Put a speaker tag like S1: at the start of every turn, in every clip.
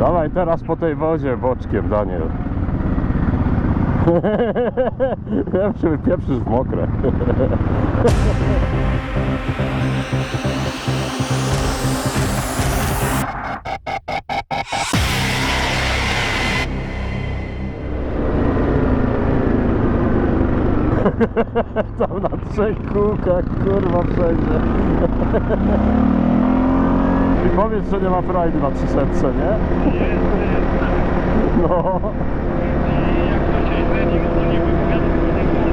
S1: Dawaj teraz po tej wodzie boczkiem, Daniel. Pierwszy pieprzysz w mokre. Tam na trzech kółkach, kurwa, wszędzie. I powiedz, że nie ma frajdy na 300, nie? No.
S2: Jak to się trening, to nie wypowiada, to nie.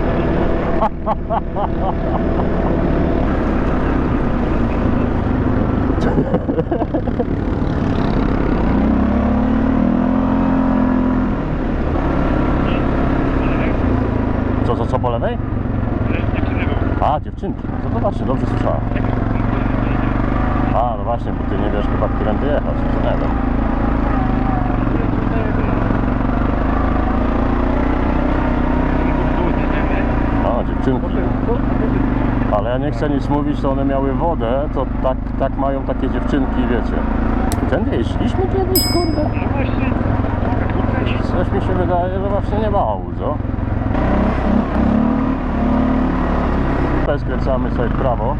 S1: Co, co, co po lewej?
S2: Dziewczyny.
S1: A, dziewczynki. No to właśnie, dobrze słyszałem. A, no właśnie, bo ty nie wiesz chyba, którędy jechać. To nie wiem. A, dziewczynki. Ale ja nie chcę nic mówić, to one miały wodę, to tak, tak mają takie dziewczynki, wiecie. Tędy szliśmy kiedyś, kurde?
S2: No właśnie.
S1: Coś mi się wydaje, że właśnie nie ma co? Tutaj skręcamy sobie w prawo.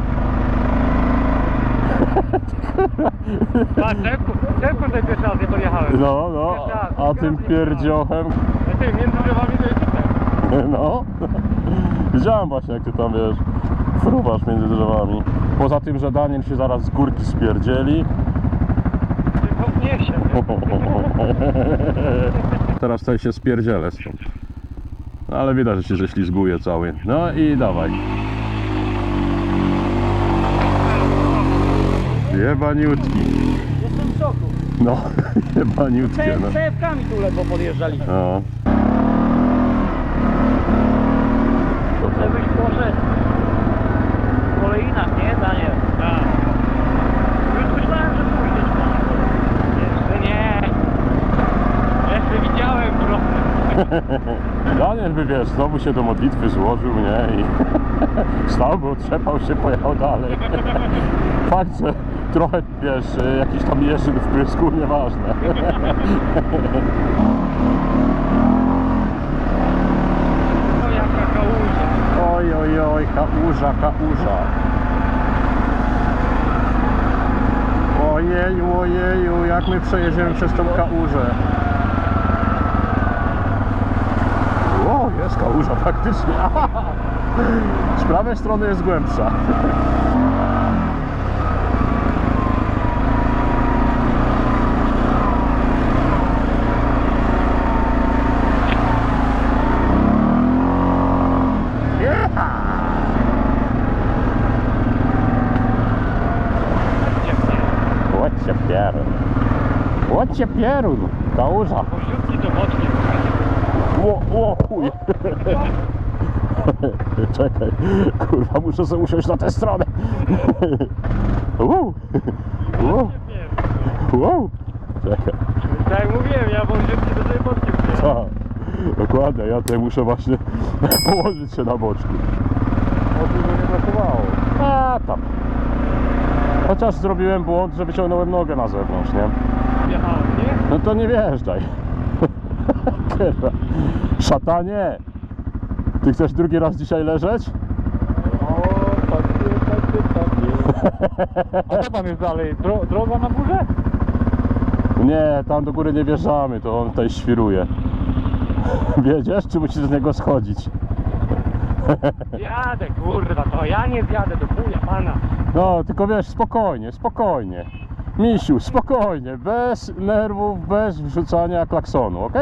S2: A, czepku, czepku tutaj pierwszy raz nie podjechałem.
S1: No, no, a tym pierdziochem,
S2: A ty, między drzewami to jest tutaj.
S1: no. Widziałem właśnie, jak ty tam, wiesz, fruwasz między drzewami. Poza tym, że Daniel się zaraz z górki spierdzieli.
S2: Tylko nie się.
S1: Teraz tutaj się spierdzielę stąd. Ale widać, że się ześlizguje cały. No i dawaj. Jebaniutki.
S2: Jestem w szoku.
S1: No, jebaniutkie, no.
S2: CFK-ami tu ledwo podjeżdżali.
S1: no.
S2: Żebyś poszedł w kolejnach, nie, Daniel? Tak. Już myślałem, że pójdziesz po nich. Jeszcze nie. Jeszcze widziałem trochę.
S1: Daniel by, wiesz, znowu się do modlitwy złożył, nie? I stał, bo trzepał się, pojechał dalej. Fakt, że trochę, wiesz, jakiś tam jeżdżę w prysku, nieważne.
S2: No jaka kałuża.
S1: Oj, oj, oj, kałuża, kałuża. Ojeju, ojeju, jak my przejedziemy przez tą kałużę. O, jest kałuża faktycznie. Z prawej strony jest głębsza. Łocie pierun. Łocie pierun. Kałuża.
S2: Kościółki to bocznie.
S1: Ło, ło, chuj. Czekaj, kurwa, muszę sobie usiąść na tę stronę. Wow, wow, wow. Czekaj,
S2: Tak jak mówiłem, ja wąziutki sobie bocznie przyjechałem.
S1: tak, dokładnie, ja tutaj muszę właśnie położyć się na boczku.
S2: Dużo nie brakowało.
S1: A tam. Chociaż zrobiłem błąd, że wyciągnąłem nogę na zewnątrz, nie?
S2: Jechałem, nie?
S1: No to nie wjeżdżaj. Kurwa. Szatanie! Ty chcesz drugi raz dzisiaj leżeć?
S2: O, takie, takie, takie. A co tam jest dalej? Dro droga na górze?
S1: Nie, tam do góry nie wjeżdżamy, to on tutaj świruje. Wiedziesz, czy musisz z niego schodzić?
S2: Jadę, kurwa, to ja nie zjadę do chuja pana.
S1: No, tylko wiesz, spokojnie, spokojnie. Misiu, spokojnie, bez nerwów, bez wrzucania klaksonu, ok?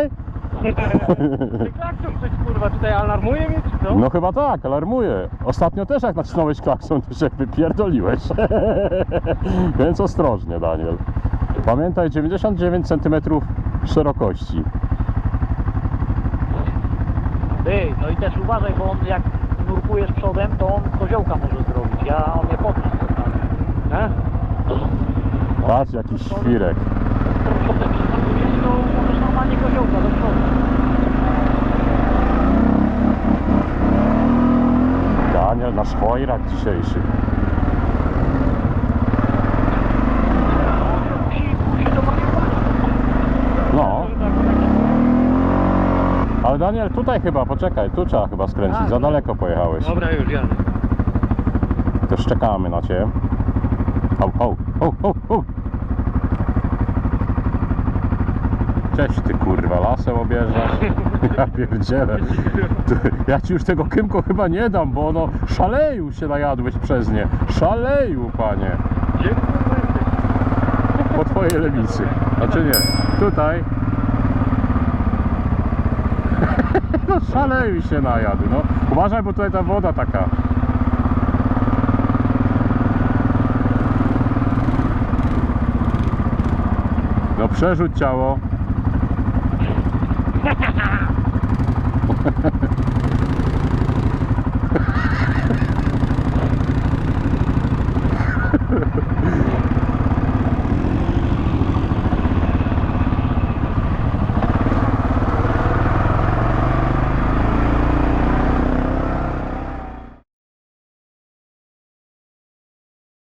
S2: Ty klakson coś kurwa tutaj alarmuje mnie czy co?
S1: No chyba tak, alarmuję. Ostatnio też jak nacisnąłeś klakson, to się wypierdoliłeś. Więc ostrożnie, Daniel. Pamiętaj, 99 cm szerokości.
S2: Ty, no i też uważaj, bo on jak nurkujesz przodem, to on koziołka
S1: Patrz jakiś świrek.
S2: Koziołka do.
S1: Daniel, nasz chojrak dzisiejszy.
S2: No.
S1: Ale Daniel, tutaj chyba, poczekaj, tu trzeba chyba skręcić,
S2: tak.
S1: za daleko pojechałeś.
S3: Dobra, już jadę.
S1: Też czekamy na Cię. Ho, ho, ho, ho, ho. Cześć Ty kurwa, lasem objeżdżasz. Ja pierdzielę. Ja Ci już tego kymko chyba nie dam, bo ono szaleju się najadłeś przez nie. Szaleju, panie. Po Twojej lewicy. Znaczy nie, tutaj. No szaleju się najadł, no. Uważaj, bo tutaj ta woda taka. No przerzuć ciało. ha ha ha!